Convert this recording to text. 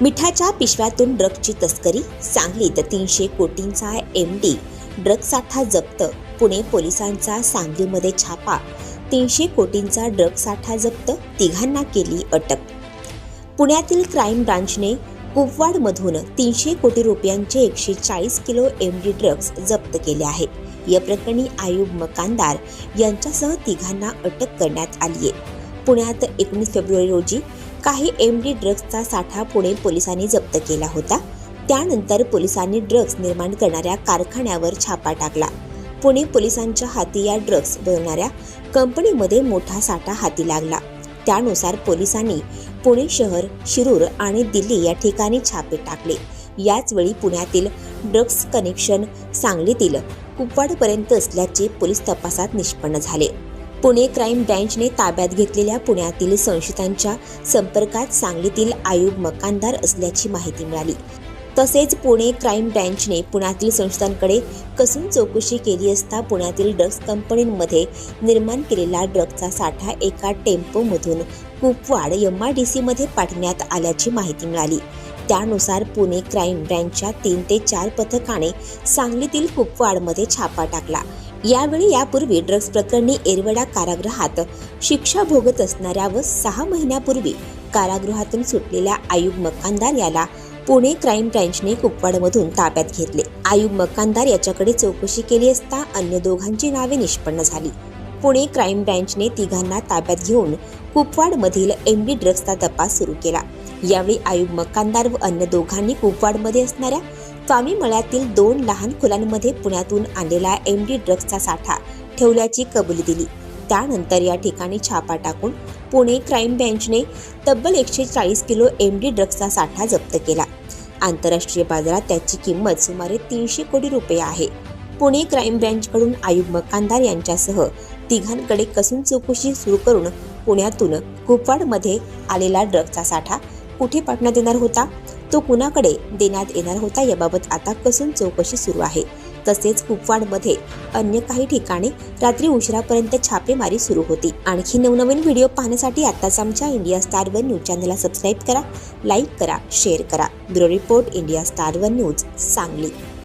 मिठाच्या पिशव्यातून ड्रगची तस्करी सांगलीत तीनशे कोटींचा एम डी ड्रग साठा जप्त पुणे पोलिसांचा सांगलीमध्ये छापा तीनशे कोटींचा ड्रग साठा जप्त तिघांना केली अटक. पुण्यातील क्राईम ब्रांचने कुपवाडमधून तीनशे कोटी रुपयांचे एकशे चाळीस किलो एम डी ड्रग्ज जप्त केले आहे या प्रकरणी आयुब मकानदार यांच्यासह तिघांना अटक करण्यात आली आहे पुण्यात एकोणीस फेब्रुवारी रोजी काही एम डी ड्रग्सचा साठा पुणे पोलिसांनी जप्त केला होता. त्यानंतर पोलिसांनी ड्रग्ज निर्माण करणाऱ्या कारखान्यावर छापा टाकला. पुणे पोलिसांच्या हाती या ड्रग्ज बनवणाऱ्या कंपनीमध्ये मोठा साठा हाती लागला. त्यानुसार पोलिसांनी पुणे शहर शिरूर आणि दिल्ली या ठिकाणी छापे टाकले. याचवेळी पुण्यातील ड्रग्ज कनेक्शन सांगलीतील कुपवाडपर्यंत असल्याचे पोलीस तपासात निष्पन्न झाले. पुणे क्राईम ब्रँचने ताब्यात घेतलेल्या पुण्यातील संशयितांच्या संपर्कात सांगलीतील आयुब मकानदार असल्याची माहिती मिळाली. तसेच पुणे क्राईम ब्रँचने पुण्यातील संशयितांकडे कसून चौकशी केली असता पुण्यातील ड्रग्ज कंपनीमध्ये निर्माण केलेला ड्रग्जचा साठा एका टेम्पोमधून कुपवाड एम आय डी सीमध्ये पाठवण्यात आल्याची माहिती मिळाली. त्यानुसार पुणे क्राईम ब्रँचच्या तीन ते चार पथकाने सांगलीतील कुपवाडमध्ये छापा टाकला. यावेळी यापूर्वी ड्रग्ज प्रकरणी एरवडा कारागृहात शिक्षा भोगत असणाऱ्या व सहा महिन्यापूर्वी कारागृहातून सुटलेल्या आयुब मकानदार याला पुणे क्राईम ब्रँचने कुपवाडमधून ताब्यात घेतले. आयुब मकानदार याच्याकडे चौकशी केली असता अन्य दोघांची नावे निष्पन्न झाली. पुणे क्राईम ब्रँचने तिघांना ताब्यात घेऊन कुपवाडमधील एम डी ड्रग्जचा तपास सुरू केला. यावेळी आयुब मकानदार व अन्य दोघांनी कुपवाडमध्ये असणाऱ्या स्वामी मळ्यातील दोन लहान खुलांमध्ये पुण्यातून आणलेला एम डी ड्रग्जचा साठा ठेवल्याची कबुली दिली. त्यानंतर या ठिकाणी छापा टाकून पुणे क्राईम ब्रँचने तब्बल एकशे चाळीस किलो एम डी ड्रग्जचा साठा जप्त केला. आंतरराष्ट्रीय बाजारात त्याची किंमत सुमारे तीनशे कोटी रुपये आहे. पुणे क्राईम ब्रँचकडून आयुब मकानदार यांच्यासह तिघांकडे कसून चौकशी सुरू करून पुण्यातून कुपवाडमध्ये आलेला ड्रग्सचा साठा कुठे पाठवण्यात येणार होता? तो कुणाकडे देण्यात येणार होता याबाबत आता कसून चौकशी सुरू आहे. तसेच कुपवाडमध्ये अन्य काही ठिकाणी रात्री उशिरापर्यंत छापेमारी सुरू होती. आणखी नवनवीन व्हिडिओ पाहण्यासाठी आताच आमच्या इंडिया स्टार वन न्यूज चॅनलला सबस्क्राईब करा लाईक करा शेअर करा. Bureau report India Star One News Sangli.